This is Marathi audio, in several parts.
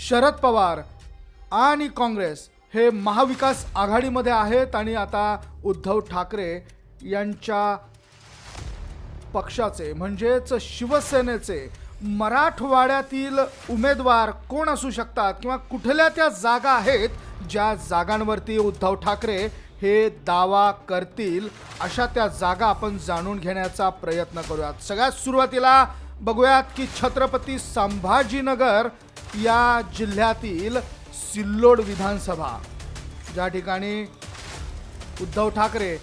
शरद पवार आणि काँग्रेस हे महाविकास आघाडीमध्ये आहेत आणि आता उद्धव ठाकरे यांच्या पक्षाचे म्हणजेच शिवसेनेचे मराठवाड्यातील उमेदवार कोण असू शकतात किंवा कुठल्या त्या जागा आहेत ज्या जागांवरती उद्धव ठाकरे हे दावा करतील अशा त्या जागा आपण जाणून घेण्याचा प्रयत्न करूयात. सगळ्यात सुरुवातीला बघूयात की छत्रपती संभाजीनगर या जिल्ह्यातील सिल्लोड विधानसभा. ज्या ठिकाणी उद्धव ठाकरे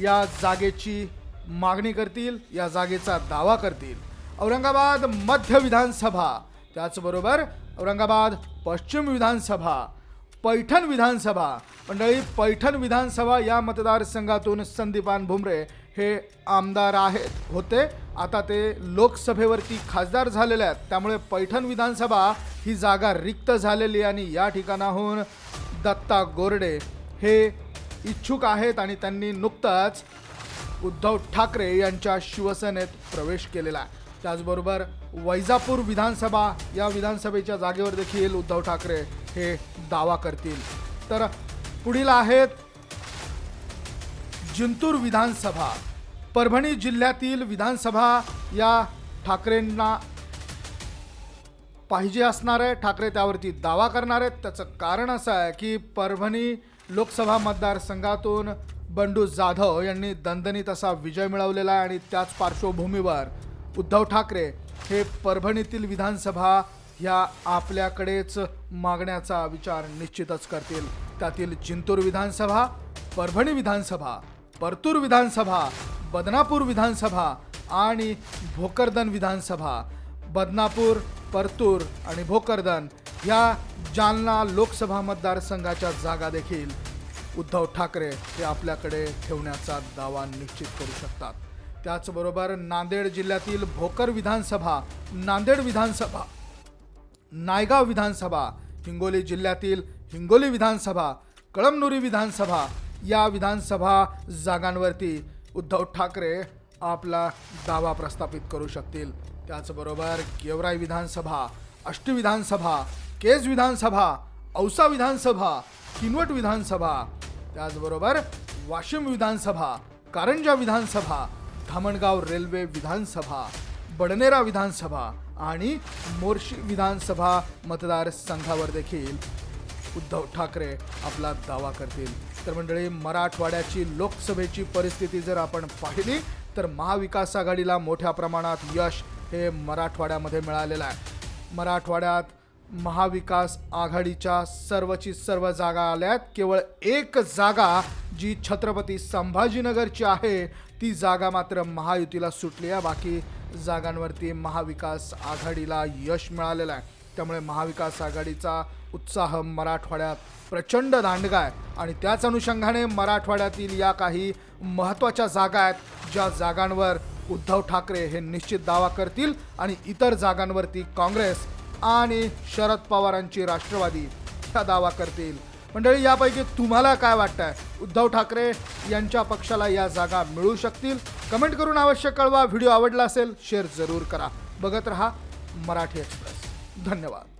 या जागेची मागणी करतील या जागेचा दावा करतील. औरंगाबाद मध्य विधानसभा त्याचबरोबर औरंगाबाद पश्चिम विधानसभा पैठण विधानसभा. मंडळी पैठण विधानसभा या मतदारसंघातून संदीपान भुमरे हे आमदार आहेत होते. आता ते लोकसभेवरती खासदार झालेले आहेत. त्यामुळे पैठण विधानसभा ही जागा रिक्त झालेली आणि या ठिकाणाहून दत्ता गोरडे हे इच्छुक आहेत आणि त्यांनी नुकताच उद्धव ठाकरे यांच्या शिवसेनेत प्रवेश केलेला आहे. त्याचबरोबर वैजापूर विधानसभा या विधानसभेच्या जागेवर देखील उद्धव ठाकरे हे दावा करतील. तर पुढील आहेत जिंतूर विधानसभा. परभणी जिल्ह्यातील विधानसभा या ठाकरेंना पाहिजे असणार आहे. ठाकरे त्यावरती दावा करणार आहेत. त्याचं कारण असं आहे की परभणी लोकसभा मतदारसंघातून बंडू जाधव यांनी दणदणीत असा विजय मिळवलेला आहे आणि त्याच पार्श्वभूमीवर उद्धव ठाकरे हे परभणीतील विधानसभा ह्या आपल्याकडेच मागण्याचा विचार निश्चितच करतील. त्यातील जिंतूर विधानसभा परभणी विधानसभा परतूर विधानसभा बदनापूर विधानसभा आणि भोकरदन विधानसभा. बदनापूर परतूर आणि भोकरदन या जालना लोकसभा मतदारसंघाच्या जागा देखील उद्धव ठाकरे हे आपल्याकडे ठेवण्याचा दावा निश्चित करू शकतात. त्याचबरोबर नांदेड जिल्ह्यातील भोकर विधानसभा नांदेड विधानसभा नायगाव विधानसभा हिंगोली जिल्ह्यातील हिंगोली विधानसभा कळमनुरी विधानसभा या विधानसभा जागांवरती उद्धव ठाकरे आपला दावा प्रस्थापित करू शकतील. त्याचबरोबर गेवराई विधानसभा अष्टी विधानसभा केज विधानसभा औसा विधानसभा किनवट विधानसभा त्याचबरोबर वाशिम विधानसभा कारंजा विधानसभा धामणगाव रेल्वे विधानसभा बडनेरा विधानसभा आणि मोर्शी विधानसभा मतदारसंघावर देखील उद्धव ठाकरे आपला दावा करतील. तर मंडळी मराठवाड्याची लोकसभेची परिस्थिती जर आपण पाहिली तर महाविकास आघाडीला मोठ्या प्रमाणात यश हे मराठवाड्यामध्ये मिळालेलं आहे. मराठवाड्यात महाविकास आघाडीच्या सर्वची सर्व जागा आल्यात केवळ एक जागा जी छत्रपती संभाजीनगरची आहे ती जागा मात्र महायुतीला सुटली आहे. बाकी जागांवरती महाविकास आघाडीला यश मिळालेलं आहे. त्यामुळे महाविकास आघाडीचा उत्साह मराठवाड्यात प्रचंड दांडगा आहे. आणि त्याच अनुषंगाने मराठवाड्यातील या काही महत्त्वाच्या जागा आहेत ज्या जागांवर उद्धव ठाकरे हे निश्चित दावा करतील आणि इतर जागांवरती काँग्रेस आणि शरद पवारांची राष्ट्रवादी ह्या दावा करतील. मंडळी यापैकी तुम्हाला काय वाटतंय? उद्धव ठाकरे यांच्या पक्षाला या जागा मिळू शकतील? कमेंट करून आवश्यक कळवा. व्हिडिओ आवडला असेल शेअर जरूर करा. बघत रहा मराठी एक्सप्रेस. धन्यवाद.